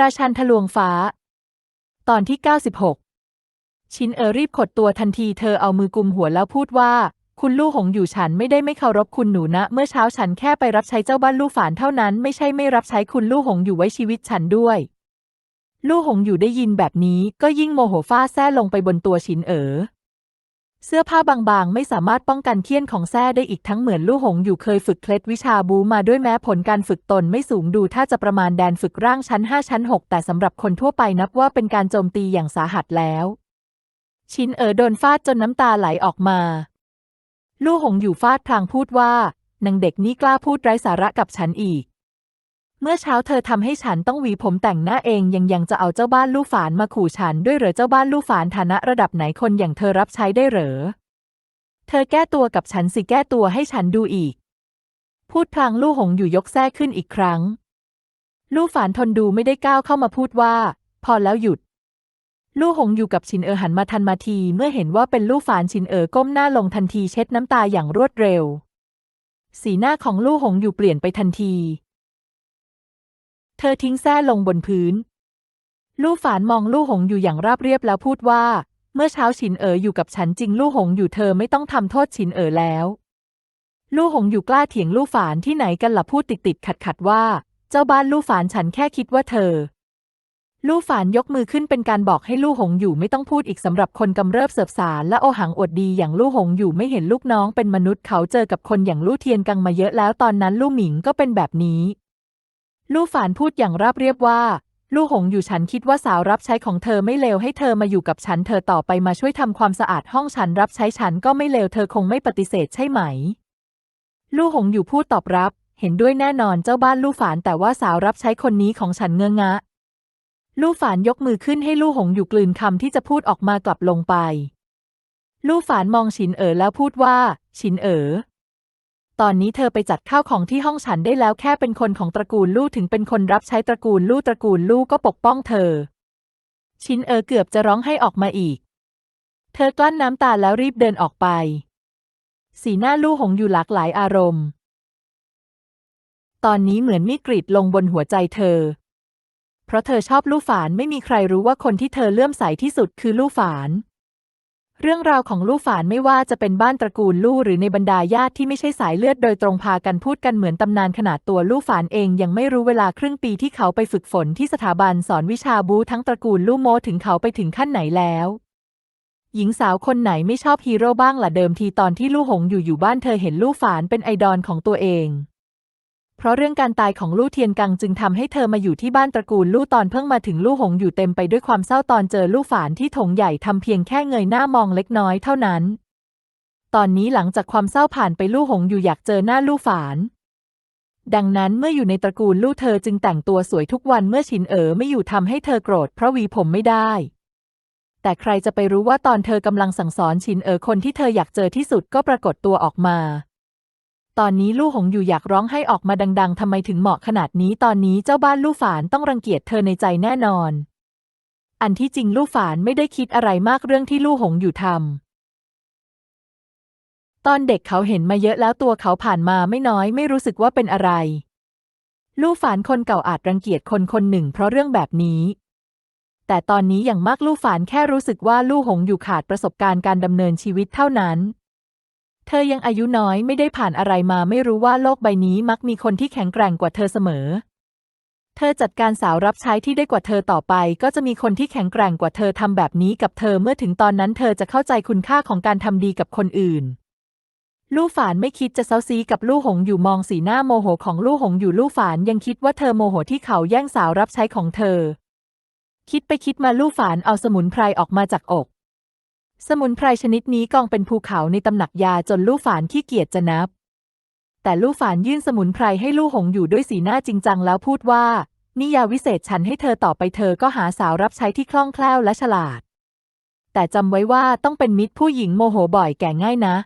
ราชันทะลวงฟ้า ตอนที่ 96 ชินเออรีบขดตัวทันทีเธอเอามือกุมหัวแล้วพูดว่า คุณลู่หงอยู่ฉันไม่ได้ไม่เคารพคุณหนูนะ เมื่อเช้าฉันแค่ไปรับใช้เจ้าบ้านลู่ฝานเท่านั้น ไม่ใช่ไม่รับใช้คุณลู่หงอยู่ไว้ชีวิตฉันด้วย ลู่หงอยู่ได้ยินแบบนี้ก็ยิ่งโมโหฟ้าแซ่ลงไปบนตัวชินเอ๋อ เสื้อผ้าบางๆ ไม่สามารถป้องกันเคี้ยนของแซ่ได้อีกทั้งเหมือนลู่หงอยู่เคยฝึกเคล็ดวิชาบูมาด้วยแม้ผลการฝึกตนไม่สูงดูถ้าจะประมาณแดนฝึกร่างชั้น 5 ชั้น 6 แต่สำหรับคนทั่วไปนับว่าเป็นการโจมตีอย่างสาหัสแล้ว ชินเอ๋อโดนฟาดจนน้ำตาไหลออกมา ลู่หงอยู่ฟาดพลางพูดว่า นางเด็กนี่กล้าพูดไร้สาระกับฉันอีก เมื่อเช้าเธอทำให้ฉันต้องหวีผมแต่งหน้าเองยังยังจะเอาเจ้าบ้านลู่ฝานมาขู่ฉันด้วยเหรอเจ้าบ้านลู่ฝานฐานะระดับไหนคนอย่างเธอรับใช้ได้เหรอ เธอแก้ตัวกับฉันสิแก้ตัวให้ฉันดูอีก พูดพลางลู่หงอยู่ยกแท้ขึ้นอีกครั้ง ลู่ฝานทนดูไม่ได้ก้าวเข้ามาพูดว่า พอแล้วหยุด ลู่หงอยู่กับชินเอ๋อหันมาทันมาทีเมื่อเห็นว่าเป็นลู่ฝานชินเอ๋อก้มหน้าลงทันทีเช็ดน้ำตาอย่างรวดเร็ว สีหน้าของลู่หงอยู่เปลี่ยนไปทันที เธอทิ้งแส้ลงบนพื้น ลู่ฝานมองลู่หงอยู่อย่างราบเรียบแล้วพูดว่า เมื่อเช้าฉินเอ๋ออยู่กับฉันจริงลู่หงอยู่เธอไม่ต้องทำโทษฉินเอ๋อแล้ว ลู่หงอยู่กล้าเถียงลู่ฝานที่ไหนกันล่ะพูดติดติดขัดขัดว่า เจ้าบ้านลู่ฝานฉันแค่คิดว่าเธอ ลู่ฝานยกมือขึ้นเป็นการบอกให้ลู่หงอยู่ไม่ต้องพูดอีกสำหรับคนกำเริบเสบสารและโอหังอวดดีอย่างลู่หงอยู่ไม่เห็นลูกน้องเป็นมนุษย์เขาเจอกับคนอย่างลู่เทียนกังมาเยอะแล้วตอนนั้นลู่หมิงก็เป็นแบบนี้ ลู่ฝานพูดอย่างราบเรียบว่า ลู่หงอยู่ฉันคิดว่าสาวรับใช้ของเธอไม่เลวให้เธอมาอยู่กับฉันเธอต่อไปมาช่วยทำความสะอาดห้องฉันรับใช้ฉันก็ไม่เลวเธอคงไม่ปฏิเสธใช่ไหม ลู่หงอยู่พูดตอบรับ เห็นด้วยแน่นอนเจ้าบ้านลู่ฝานแต่ว่าสาวรับใช้คนนี้ของฉันเงื้องะลู่ฝานยกมือขึ้นให้ลู่หงอยู่กลืนคำที่จะพูดออกมากลับลงไป ลู่ฝานมองฉินเอ๋อแล้วพูดว่า ฉินเอ๋อ ตอนนี้เธอไปจัดข้าวของที่ห้องฉันได้แล้วแค่เป็นคนของตระกูลลู่ถึงเป็นคนรับใช้ตระกูลลู่ตระกูลลู่ก็ปกป้องเธอ ชินเออเกือบจะร้องให้ออกมาอีก เธอกลั้นน้ำตาแล้วรีบเดินออกไป สีหน้าลู่หงอยู่หลากหลายอารมณ์ ตอนนี้เหมือนมีดกรีดลงบนหัวใจเธอ เพราะเธอชอบลู่ฝานไม่มีใครรู้ว่าคนที่เธอเลื่อมใสที่สุดคือลู่ฝาน เรื่องราวของลู่ฝานไม่ว่าจะเป็นบ้านตระกูลลู่หรือในบรรดาญาติที่ไม่ใช่สายเลือดโดยตรงพากันพูดกันเหมือนตำนานขนาดตัวลู่ฝานเองยังไม่รู้เวลาครึ่งปีที่เขาไปฝึกฝนที่สถาบันสอนวิชาบูทั้งตระกูลลู่โมถึงเขาไปถึงขั้นไหนแล้ว หญิงสาวคนไหนไม่ชอบฮีโร่บ้างล่ะเดิมทีตอนที่ลู่หงอยู่อยู่บ้านเธอเห็นลู่ฝานเป็นไอดอลของตัวเอง เพราะเรื่องการตายของลู่เทียนกังจึงทำให้เธอมาอยู่ที่บ้านตระกูลลู่ตอนเพิ่งมาถึงลู่หงอยู่เต็มไปด้วยความเศร้าตอนเจอลู่ฝานที่ถงใหญ่ทำเพียงแค่เงยหน้ามองเล็กน้อยเท่านั้น ตอนนี้หลังจากความเศร้าผ่านไปลู่หงอยู่อยากเจอหน้าลู่ฝานดังนั้นเมื่ออยู่ในตระกูลลู่เธอจึงแต่งตัวสวยทุกวันเมื่อฉินเอ๋อไม่อยู่ทำให้เธอโกรธเพราะวีผมไม่ได้ แต่ใครจะไปรู้ว่าตอนเธอกำลังสั่งสอนฉินเอ๋อคนที่เธออยากเจอที่สุดก็ปรากฏตัวออกมา ตอนนี้ลู่หงอยู่อยากร้องให้ออกมาดัง ๆทำไมถึงเหมาะขนาดนี้ตอนนี้เจ้าบ้านลู่ฝานต้องรังเกียจเธอในใจแน่นอน อันที่จริงลู่ฝานไม่ได้คิดอะไรมากเรื่องที่ลู่หงอยู่ทำตอนเด็กเขาเห็นมาเยอะแล้วตัวเขาผ่านมาไม่น้อยไม่รู้สึกว่าเป็นอะไร ลู่ฝานคนเก่าอาจรังเกียจคนคนหนึ่งเพราะเรื่องแบบนี้ แต่ตอนนี้อย่างมากลู่ฝานแค่รู้สึกว่าลู่หงอยู่ขาดประสบการณ์การดำเนินชีวิตเท่านั้น เธอยังอายุน้อยไม่ได้ผ่านอะไรมาไม่รู้ว่าโลกใบนี้มักมีคนที่แข็งแกร่งกว่าเธอเสมอ เธอจัดการสาวรับใช้ที่ได้กว่าเธอต่อไป ก็จะมีคนที่แข็งแกร่งกว่าเธอทำแบบนี้กับเธอเมื่อถึงตอนนั้นเธอจะเข้าใจคุณค่าของการทำดีกับคนอื่น ลู่ฝานไม่คิดจะเซาซีกับลู่หงอยู่มองสีหน้าโมโหของลู่หงอยู่ลู่ฝานยังคิดว่าเธอโมโหที่เขาแย่งสาวรับใช้ของเธอ คิดไปคิดมาลู่ฝานเอาสมุนไพรออกมาจากอก สมุนไพรชนิดนี้กองเป็นภูเขาในตำหนักยาจนลู่ฝานขี้เกียจจะนับ แต่ลู่ฝานยื่นสมุนไพรให้ลู่หงอยู่ด้วยสีหน้าจริงจังแล้วพูดว่านี่ยาวิเศษฉันให้เธอต่อไปเธอก็หาสาวรับใช้ที่คล่องแคล่วและฉลาด แต่จำไว้ว่าต้องเป็นมิตรผู้หญิงโมโหบ่อยแก่ง่ายนะ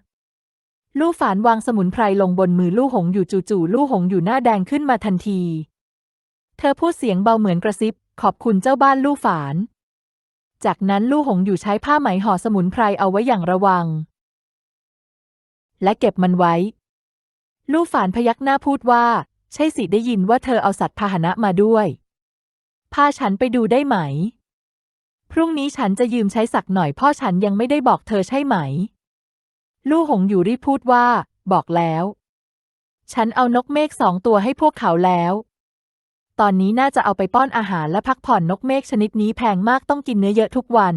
ลู่ฝานวางสมุนไพรลงบนมือลู่หงอยู่จู่ๆลู่หงอยู่หน้าแดงขึ้นมาทันที เธอพูดเสียงเบาเหมือนกระซิบ ขอบคุณเจ้าบ้านลู่ฝาน จากนั้นลู่หงอยู่ใช้ผ้าไหมห่อสมุนไพรเอาไว้อย่างระวัง และเก็บมันไว้ ลู่ฝานพยักหน้าพูดว่า ใช่สิได้ยินว่าเธอเอาสัตว์พาหนะมาด้วยพาฉันไปดูได้ไหม พรุ่งนี้ฉันจะยืมใช้สักหน่อยพ่อฉันยังไม่ได้บอกเธอใช่ไหม ลู่หงอยู่รีบพูดว่า บอกแล้ว ฉันเอานกเมฆสองตัวให้พวกเขาแล้ว ตอนนี้น่าจะเอาไปป้อนอาหารและพักผ่อนนกเมฆชนิดนี้แพงมากต้องกินเนื้อเยอะทุกวัน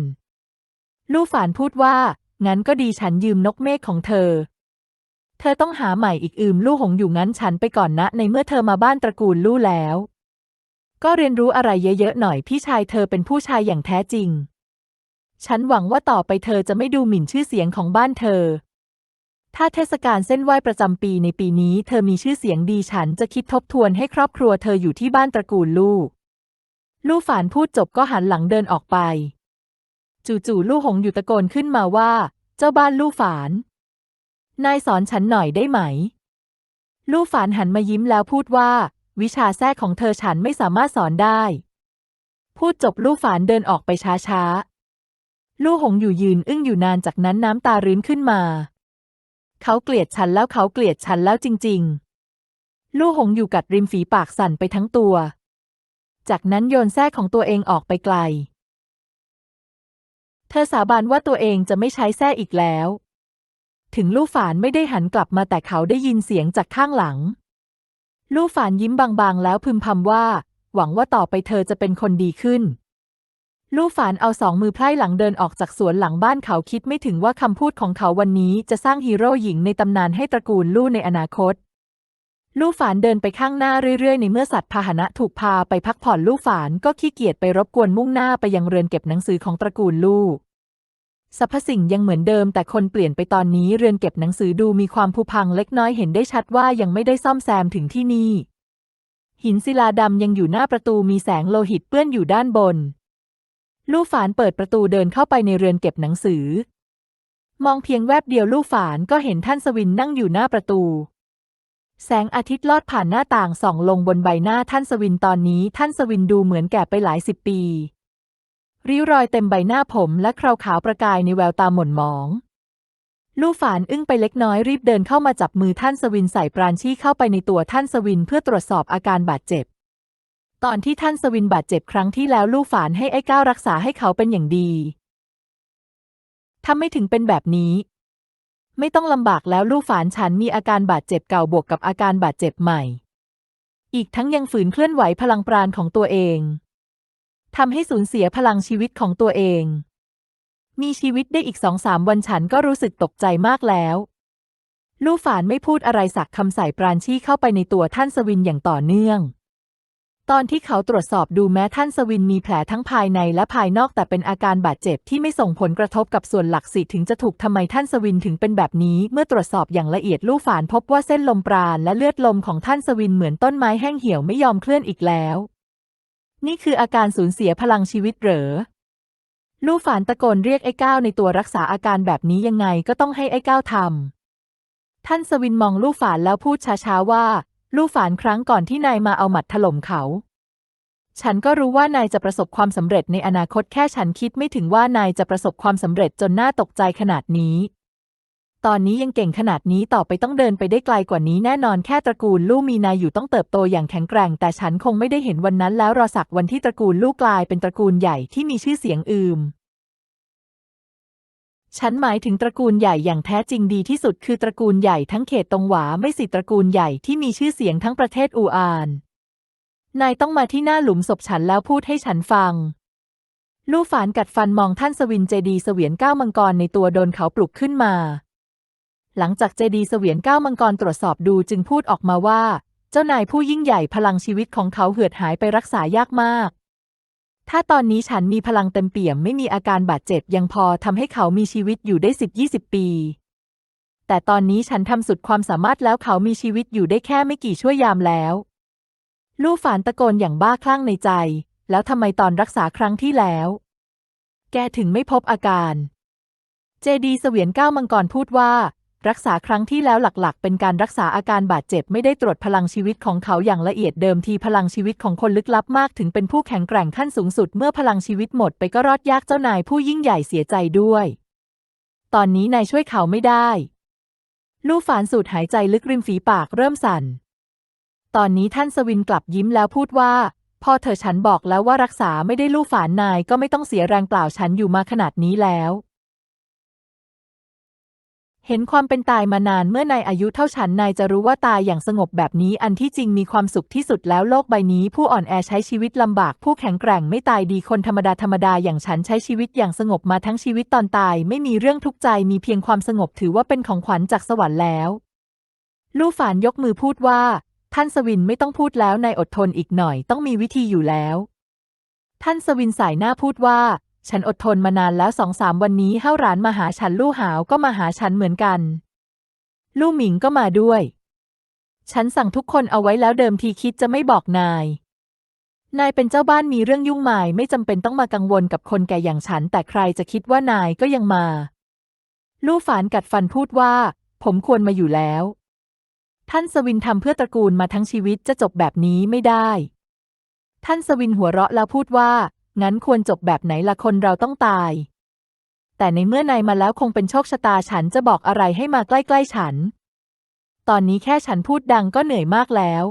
ลู่ฝานพูดว่า งั้นก็ดีฉันยืมนกเมฆของเธอ เธอต้องหาใหม่อีกอืมลู่หงอยู่งั้นฉันไปก่อนนะ ในเมื่อเธอมาบ้านตระกูลลู่แล้ว ก็เรียนรู้อะไรเยอะๆหน่อยพี่ชายเธอเป็นผู้ชายอย่างแท้จริง ฉันหวังว่าต่อไปเธอจะไม่ดูหมิ่นชื่อเสียงของบ้านเธอ ถ้าเทศกาลเส้นไหว้ประจำปีในปีนี้เธอมีชื่อเสียงดีฉันจะคิดทบทวนให้ครอบครัวเธออยู่ที่บ้านตระกูลลู่ลู่ฝานพูดจบก็หันหลังเดินออกไป จู่ๆลู่หงอยู่ตะโกนขึ้นมาว่า เจ้าบ้านลู่ฝาน นายสอนฉันหน่อยได้ไหม ลู่ฝานหันมายิ้มแล้วพูดว่า วิชาแทรกของเธอฉันไม่สามารถสอนได้ พูดจบลู่ฝานเดินออกไปช้าๆ ลู่หงอยู่ยืนอึ้งอยู่นานจากนั้นน้ำตารื้นขึ้นมา เขาเกลียดฉันแล้วเขาเกลียดฉันแล้วจริง ๆ ลู่หงอยู่กัดริมฝีปากสั่นไปทั้งตัว จากนั้นโยนแทรกของตัวเองออกไปไกล เธอสาบานว่าตัวเองจะไม่ใช้แทร่อีกแล้ว ถึงลู่ฝานไม่ได้หันกลับมาแต่เขาได้ยินเสียงจากข้างหลัง ลู่ฝานยิ้มบางๆ แล้วพึมพำว่า หวังว่าต่อไปเธอจะเป็นคนดีขึ้น ลู่ฝานเอาสองมือไพร่หลังเดินออกจากสวนหลังบ้านเขาคิดไม่ถึงว่าคำพูดของเขาวันนี้จะสร้างฮีโร่หญิงในตำนานให้ตระกูลลู่ในอนาคต ลู่ฝานเดินไปข้างหน้าเรื่อยๆ ในเมื่อสัตว์พาหนะถูกพาไปพักผ่อนลู่ฝานก็ขี้เกียจไปรบกวนมุ่งหน้าไปยังเรือนเก็บหนังสือของตระกูลลู่สรรพสิ่งยังเหมือนเดิมแต่คนเปลี่ยนไปตอนนี้เรือนเก็บหนังสือดูมีความผุพังเล็กน้อยเห็นได้ชัดว่ายังไม่ได้ซ่อมแซมถึงที่นี่ หินศิลาดำยังอยู่หน้าประตูมีแสงโลหิตเปื้อนอยู่ด้านบน ลู่ฝานเปิดประตูเดินเข้าไปในเรือนเก็บหนังสือ มองเพียงแวบเดียวลู่ฝานก็เห็นท่านสวินนั่งอยู่หน้าประตู แสงอาทิตย์ลอดผ่านหน้าต่างส่องลงบนใบหน้าท่านสวินตอนนี้ท่านสวินดูเหมือนแก่ไปหลายสิบปี ริ้วรอยเต็มใบหน้าผมและคราวขาวประกายในแววตาหม่นหมอง ลู่ฝานอึ้งไปเล็กน้อยรีบเดินเข้ามาจับมือท่านสวินใส่ปราณชี่เข้าไปในตัวท่านสวินเพื่อตรวจสอบอาการบาดเจ็บ ตอนที่ท่านสวินบาดเจ็บครั้งที่แล้วลู่ฝานให้ไอ้ก้าวรักษาให้เขาเป็นอย่างดี ถ้าไม่ถึงเป็นแบบนี้ ไม่ต้องลำบากแล้วลู่ฝานฉันมีอาการบาดเจ็บเก่าบวกกับอาการบาดเจ็บใหม่ อีกทั้งยังฝืนเคลื่อนไหวพลังปราณของตัวเองทำให้สูญเสียพลังชีวิตของตัวเอง มีชีวิตได้อีกสองสามวันฉันก็รู้สึกตกใจมากแล้ว ลู่ฝานไม่พูดอะไรสักคำใส่ปราณชี่เข้าไปในตัวท่านสวินอย่างต่อเนื่อง ตอนที่เขาตรวจสอบดูแม้ท่านสวินมีแผลทั้งภายในและภายนอกแต่เป็นอาการบาดเจ็บที่ไม่ส่งผลกระทบกับส่วนหลักสิถึงจะถูกทำไมท่านสวินถึงเป็นแบบนี้ เมื่อตรวจสอบอย่างละเอียดลู่ฝานพบว่าเส้นลมปราณและเลือดลมของท่านสวินเหมือนต้นไม้แห้งเหี่ยวไม่ยอมเคลื่อนอีกแล้ว นี่คืออาการสูญเสียพลังชีวิตเหรอลู่ฝานตะโกนเรียกไอ้ก้าวในตัวรักษาอาการแบบนี้ยังไงก็ต้องให้ไอ้ก้าวทำท่านสวินมองลู่ฝานแล้วพูดช้าๆว่า ลู่ฝานครั้งก่อนที่นายมาเอาหมัดถล่มเขา ฉันก็รู้ว่านายจะประสบความสำเร็จในอนาคตแค่ฉันคิดไม่ถึงว่านายจะประสบความสำเร็จจนน่าตกใจขนาดนี้ ตอนนี้ยังเก่งขนาดนี้ต่อไปต้องเดินไปได้ไกลกว่านี้แน่นอนแค่ตระกูลลู่มีนายอยู่ต้องเติบโตอย่างแข็งแกร่ง แต่ฉันคงไม่ได้เห็นวันนั้นแล้วรอสักวันที่ตระกูลลู่กลายเป็นตระกูลใหญ่ที่มีชื่อเสียงอืม ฉันหมายถึงตระกูลใหญ่อย่างแท้จริงดีที่สุดคือตระกูลใหญ่ทั้งเขตตงหวาไม่สิตระกูลใหญ่ที่มีชื่อเสียงทั้งประเทศอูอาน นายต้องมาที่หน้าหลุมศพฉันแล้วพูดให้ฉันฟัง ลู่ฝานกัดฟันมองท่านสวินเจดีเสวียนก้าวมังกรในตัวโดนเขาปลุกขึ้นมา หลังจากเจดีเสวียนก้าวมังกรตรวจสอบดูจึงพูดออกมาว่า เจ้านายผู้ยิ่งใหญ่พลังชีวิตของเขาเหือดหายไปรักษายากมาก ถ้าตอนนี้ฉันมีพลังเต็มเปี่ยมไม่มีอาการบาดเจ็บยังพอทำให้เขามีชีวิตอยู่ได้สิบยี่สิบปี แต่ตอนนี้ฉันทำสุดความสามารถแล้วเขามีชีวิตอยู่ได้แค่ไม่กี่ชั่วยามแล้ว ลู่ฝานตะโกนอย่างบ้าคลั่งในใจ แล้วทำไมตอนรักษาครั้งที่แล้ว แกถึงไม่พบอาการ เจดีเสวียนก้าวมังกรพูดว่า รักษาครั้งที่แล้วหลักๆ เป็นการรักษาอาการบาดเจ็บไม่ได้ตรวจพลังชีวิตของเขาอย่างละเอียดเดิมทีพลังชีวิตของคนลึกลับมากถึงเป็นผู้แข็งแกร่งขั้นสูงสุด เมื่อพลังชีวิตหมดไปก็รอดยากเจ้านายผู้ยิ่งใหญ่เสียใจด้วย ตอนนี้นายช่วยเขาไม่ได้ ลู่ฝานสูดหายใจลึกริมฝีปากเริ่มสั่น ตอนนี้ท่านสวินกลับยิ้มแล้วพูดว่าพอเธอฉันบอกแล้วว่ารักษาไม่ได้ลู่ฝานนายก็ไม่ต้องเสียแรงเปล่าฉันอยู่มาขนาดนี้แล้ว เห็นความเป็นตายมานานเมื่อนายอายุเท่าฉันนายจะรู้ว่าตายอย่างสงบแบบนี้อันที่จริงมีความสุขที่สุดแล้วโลกใบนี้ ผู้อ่อนแอใช้ชีวิตลำบากผู้แข็งแกร่งไม่ตายดีคนธรรมดาธรรมดาอย่างฉันใช้ชีวิตอย่างสงบมาทั้งชีวิตตอนตาย ไม่มีเรื่องทุกข์ใจมีเพียงความสงบถือว่าเป็นของขวัญจากสวรรค์แล้วลู่ฝานยกมือพูดว่า ท่านสวินไม่ต้องพูดแล้วนายอดทนอีกหน่อยต้องมีวิธีอยู่แล้ว ท่านสวินสายหน้าพูดว่า ฉันอดทนมานานแล้วสองสามวันนี้เฮ้าร้านมาหาฉันลู่หาวก็มาหาฉันเหมือนกัน ลู่หมิงก็มาด้วย ฉันสั่งทุกคนเอาไว้แล้วเดิมทีคิดจะไม่บอกนาย นายเป็นเจ้าบ้านมีเรื่องยุ่งหมายไม่จำเป็นต้องมากังวลกับคนแก่อย่างฉัน แต่ใครจะคิดว่านายก็ยังมา ลู่ฝานกัดฟันพูดว่า ผมควรมาอยู่แล้ว ท่านสวินทำเพื่อตระกูลมาทั้งชีวิตจะจบแบบนี้ไม่ได้ ท่านสวินหัวเราะแล้วพูดว่า งั้นควรจบแบบไหนละคนเราต้องตาย แต่ในเมื่อนายมาแล้วคงเป็นโชคชะตาฉันจะบอกอะไรให้มาใกล้ๆฉัน ตอนนี้แค่ฉันพูดดังก็เหนื่อยมากแล้ว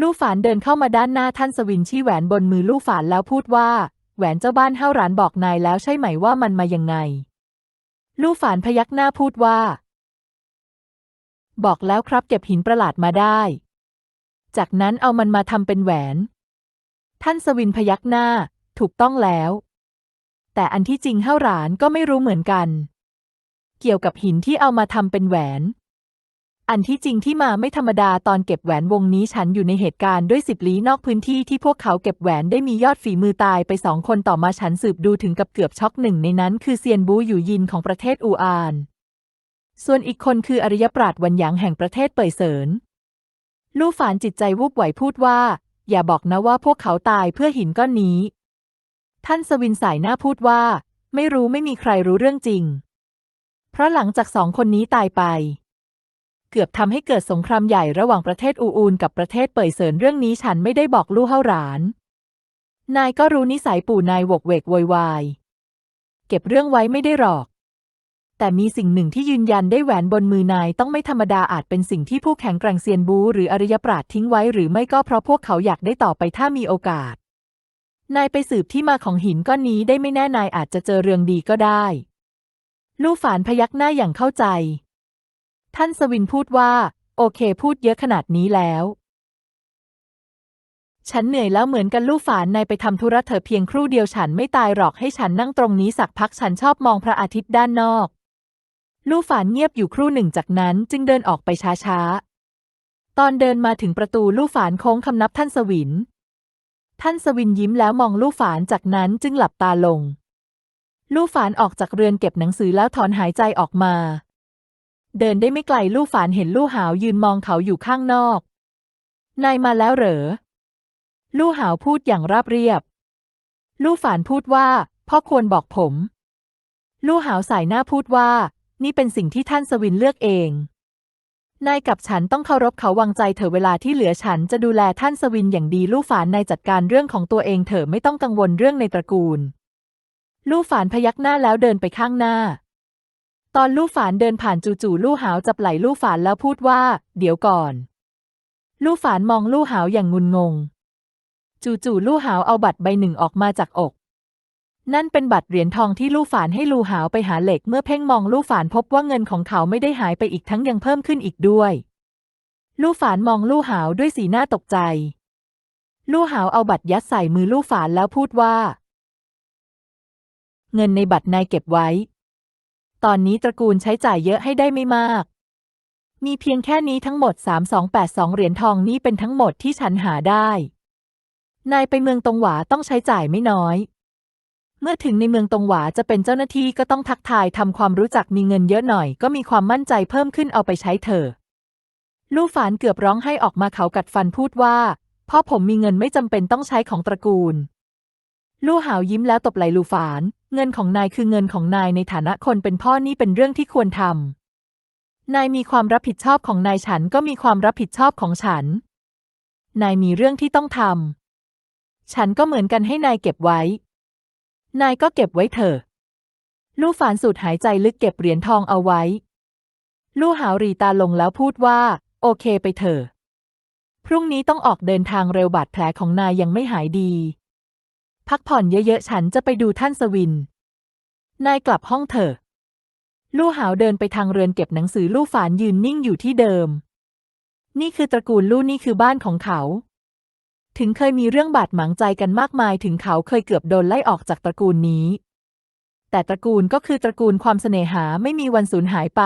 ลู่ฝานเดินเข้ามาด้านหน้าท่านสวินชี้แหวนบนมือลู่ฝานแล้วพูดว่า แหวนเจ้าบ้านเฮ้ารานบอกนายแล้วใช่ไหมว่ามันมายังไง ลู่ฝานพยักหน้าพูดว่า บอกแล้วครับเก็บหินประหลาดมาได้ จากนั้นเอามันมาทำเป็นแหวน ท่านสวินพยักหน้า ถูกต้องแล้ว แต่อันที่จริงเฮ้าหรานก็ไม่รู้เหมือนกัน เกี่ยวกับหินที่เอามาทำเป็นแหวน อันที่จริงที่มาไม่ธรรมดาตอนเก็บแหวนวงนี้ฉันอยู่ในเหตุการณ์ด้วยสิบลี้นอกพื้นที่ที่พวกเขาเก็บแหวนได้มียอดฝีมือตายไปสองคนต่อมาฉันสืบดูถึงกับเกือบช็อกหนึ่งในนั้นคือเซียนบูอยู่ยินของประเทศอูอาน ส่วนอีกคนคืออริยปราดวันหยางแห่งประเทศเป่ยเสินลู่ฝานจิตใจวูบไหวพูดว่า อย่าบอกนะว่าพวกเขาตายเพื่อหินก้อนนี้ ท่านสวินสายหน้าพูดว่า ไม่รู้ไม่มีใครรู้เรื่องจริง เพราะหลังจากสองคนนี้ตายไป เกือบทำให้เกิดสงครามใหญ่ระหว่างประเทศอูอูนกับประเทศเป่ยเสินเรื่องนี้ฉันไม่ได้บอกลู่เฮาหราน นายก็รู้นิสัยปู่นายวกเวกโวยวาย เก็บเรื่องไว้ไม่ได้หรอก แต่มีสิ่งหนึ่งที่ยืนยันได้แหวนบนมือนายต้องไม่ธรรมดาอาจเป็นสิ่งที่ผู้แข็งแกร่งเซียนบู หรืออริยปราดทิ้งไว้หรือไม่ก็เพราะพวกเขาอยากได้ต่อไปถ้ามีโอกาส นายไปสืบที่มาของหินก้อนนี้ได้ไม่แน่นายอาจจะเจอเรื่องดีก็ได้ ลู่ฝานพยักหน้าอย่างเข้าใจ ท่านสวินพูดว่า โอเคพูดเยอะขนาดนี้แล้วฉันเหนื่อยแล้วเหมือนกันลู่ฝานนายไปทำธุระเถอะเพียงครู่เดียวฉันไม่ตายหรอกให้ฉันนั่งตรงนี้สักพักฉันชอบมองพระอาทิตย์ด้านนอก ลู่ฝานเงียบอยู่ครู่หนึ่งจากนั้นจึงเดินออกไปช้าๆ ตอนเดินมาถึงประตูลู่ฝานโค้งคำนับท่านสวิน ท่านสวินยิ้มแล้วมองลู่ฝานจากนั้นจึงหลับตาลง ลู่ฝานออกจากเรือนเก็บหนังสือแล้วถอนหายใจออกมา เดินได้ไม่ไกลลู่ฝานเห็นลู่หาวยืนมองเขาอยู่ข้างนอก นายมาแล้วเหรอ ลู่หาวพูดอย่างราบเรียบ ลู่ฝานพูดว่าพ่อควรบอกผม ลู่หาวสายหน้าพูดว่า นี่เป็นสิ่งที่ท่านสวินเลือกเอง นายกับฉันต้องเคารพเขาวางใจเถอะเวลาที่เหลือฉันจะดูแลท่านสวินอย่างดีลู่ฝานนายจัดการเรื่องของตัวเองเถอะไม่ต้องกังวลเรื่องในตระกูล ลู่ฝานพยักหน้าแล้วเดินไปข้างหน้า ตอนลู่ฝานเดินผ่านจู่ๆลู่หาวจับไหล่ลู่ฝานแล้วพูดว่า เดี๋ยวก่อน ลู่ฝานมองลู่หาวอย่างงุนงง จู่ๆลู่หาวเอาบัตรใบหนึ่งออกมาจากอก นั่นเป็นบัตรเหรียญทองที่ลู่ฝานให้ลู่หาวไปหาเหล็กเมื่อเพ่งมองลู่ฝานพบว่าเงินของเขาไม่ได้หายไปอีกทั้งยังเพิ่มขึ้นอีกด้วย ลู่ฝานมองลู่หาวด้วยสีหน้าตกใจ ลู่หาวเอาบัตรยัดใส่มือลู่ฝานแล้วพูดว่า เงินในบัตรนายเก็บไว้ ตอนนี้ตระกูลใช้จ่ายเยอะให้ได้ไม่มาก มีเพียงแค่นี้ทั้งหมด 3282 เหรียญทองนี้เป็นทั้งหมดที่ฉันหาได้ นายไปเมืองตงหวาต้องใช้จ่ายไม่น้อย เมื่อถึงในเมืองตงหวาจะเป็นเจ้าหน้าที่ก็ต้องทักทายทำความรู้จักมีเงินเยอะหน่อย ก็มีความมั่นใจเพิ่มขึ้นเอาไปใช้เถอะลู่ฝานเกือบร้องให้ออกมาเขากัดฟันพูดว่าพ่อผมมีเงินไม่จำเป็นต้องใช้ของตระกูล ลู่หาวยิ้มแล้วตบไหลลู่ฝาน เงินของนายคือเงินของนายในฐานะคนเป็นพ่อนี่เป็นเรื่องที่ควรทำนายมีความรับผิดชอบของนายฉันก็มีความรับผิดชอบของฉัน นายมีเรื่องที่ต้องทำฉันก็เหมือนกันให้นายเก็บไว้ นายก็เก็บไว้เถอะ ลู่ฝานสูดหายใจลึกเก็บเหรียญทองเอาไว้ ลู่หาวรีตาลงแล้วพูดว่า โอเคไปเถอะ พรุ่งนี้ต้องออกเดินทางเร็วบาดแผลของนายยังไม่หายดี พักผ่อนเยอะๆ ฉันจะไปดูท่านสวิน นายกลับห้องเถอะ ลู่หาวเดินไปทางเรือนเก็บหนังสือลู่ฝานยืนนิ่งอยู่ที่เดิม นี่คือตระกูลลู่นี่คือบ้านของเขา ถึงเคยมีเรื่องบาดหมางใจกันมากมายถึงเขาเคยเกือบโดนไล่ออกจากตระกูลนี้ แต่ตระกูลก็คือตระกูลความเสน่หาไม่มีวันสูญหายไป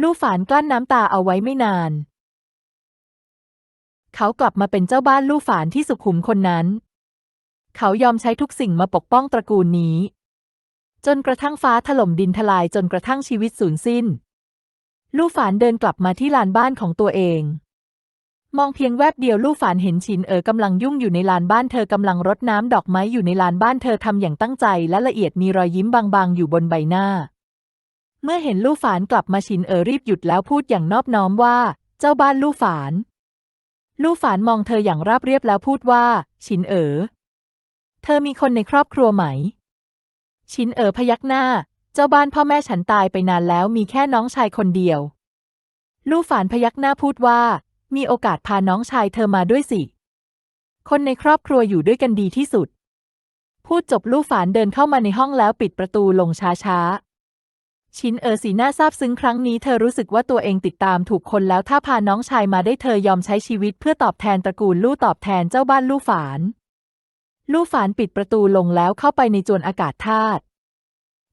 ลู่ฝานกลั้นน้ำตาเอาไว้ไม่นาน เขากลับมาเป็นเจ้าบ้านลู่ฝานที่สุขุมคนนั้น เขายอมใช้ทุกสิ่งมาปกป้องตระกูลนี้ จนกระทั่งฟ้าถล่มดินทลายจนกระทั่งชีวิตสูญสิ้น ลู่ฝานเดินกลับมาที่ลานบ้านของตัวเอง มองเพียงแวบเดียวลู่ฝานเห็นชินเอ๋อกำลังยุ่งอยู่ในลานบ้านเธอกำลังรดน้ำดอกไม้อยู่ในลานบ้านเธอทำอย่างตั้งใจและละเอียดมีรอยยิ้มบางๆ อยู่บนใบหน้า เมื่อเห็นลู่ฝานกลับมาชินเอ๋อรีบหยุดแล้วพูดอย่างนอบน้อมว่า เจ้าบ้านลู่ฝาน ลู่ฝานมองเธออย่างราบเรียบแล้วพูดว่าชินเอ๋อเธอมีคนในครอบครัวไหมชินเอ๋อพยักหน้า เจ้าบ้านพ่อแม่ฉันตายไปนานแล้วมีแค่น้องชายคนเดียวลู่ฝานพยักหน้าพูดว่า มีโอกาสพาน้องชายเธอมาด้วยสิ คนในครอบครัวอยู่ด้วยกันดีที่สุด พูดจบลู่ฝานเดินเข้ามาในห้องแล้วปิดประตูลงช้าๆ ชินเออสีหน้าซาบซึ้งครั้งนี้เธอรู้สึกว่าตัวเองติดตามถูกคนแล้วถ้าพาน้องชายมาได้เธอยอมใช้ชีวิตเพื่อตอบแทนตระกูลลู่ตอบแทนเจ้าบ้านลู่ฝาน ลู่ฝานปิดประตูลงแล้วเข้าไปในจวนอากาศธาตุ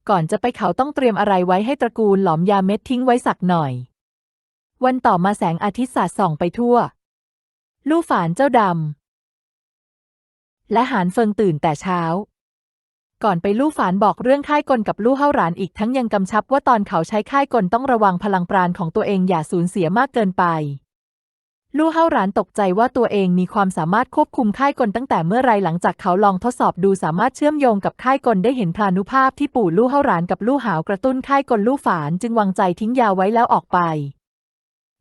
ก่อนจะไปเขาต้องเตรียมอะไรไว้ให้ตระกูลหลอมยาเม็ดทิ้งไว้สักหน่อย วันต่อมาแสงอาทิตย์สาดส่องไปทั่ว ลู่ฝานเจ้าดำและหานเฟิงตื่นแต่เช้า ก่อนไปลู่ฝานบอกเรื่องค่ายกลกับลู่เฮาหรานอีกทั้งยังกำชับว่าตอนเขาใช้ค่ายกลต้องระวังพลังปราณของตัวเองอย่าสูญเสียมากเกินไป ลู่เฮาหรานตกใจว่าตัวเองมีความสามารถควบคุมค่ายกลตั้งแต่เมื่อไรหลังจากเขาลองทดสอบดูสามารถเชื่อมโยงกับค่ายกลได้เห็นพลานุภาพที่ปู่ลู่เฮาหรานกับลู่หาวกระตุ้นค่ายกลลู่ฝานจึงวางใจทิ้งยาไว้แล้วออกไป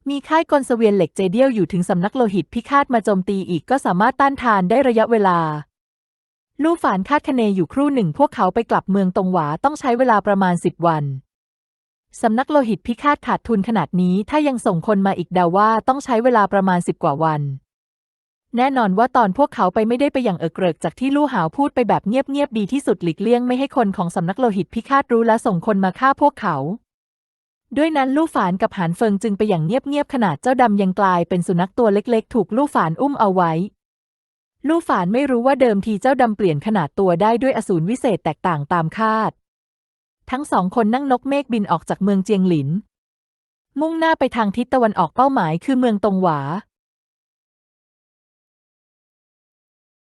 มีค่ายกลเสวียนเหล็กเจเดียวอยู่ถึงสำนักโลหิตพิฆาตมาโจมตีอีกก็สามารถต้านทานได้ระยะเวลา ลู่ฝานคาดคะเนอยู่ครู่หนึ่งพวกเขาไปกลับเมืองตงหวาต้องใช้เวลาประมาณสิบวันสำนักโลหิตพิฆาตขาดทุนขนาดนี้ถ้ายังส่งคนมาอีกเดาว่าต้องใช้เวลาประมาณสิบกว่าวัน แน่นอนว่าตอนพวกเขาไปไม่ได้ไปอย่างเออเกริกจากที่ลู่หาวพูดไปแบบเงียบๆดีที่สุดหลีกเลี่ยงไม่ให้คนของสำนักโลหิตพิฆาตรู้และส่งคนมาฆ่าพวกเขา ด้วยนั้นลู่ฝานกับหานเฟิงจึงไปอย่างเงียบๆขนาดเจ้าดำยังกลายเป็นสุนัขตัวเล็กๆ ถูกลู่ฝานอุ้มเอาไว้ ลู่ฝานไม่รู้ว่าเดิมทีเจ้าดำเปลี่ยนขนาดตัวได้ด้วยอสูรวิเศษแตกต่างตามคาด ทั้งสองคนนั่งนกเมฆบินออกจากเมืองเจียงหลิน มุ่งหน้าไปทางทิศตะวันออกเป้าหมายคือเมืองตงหวา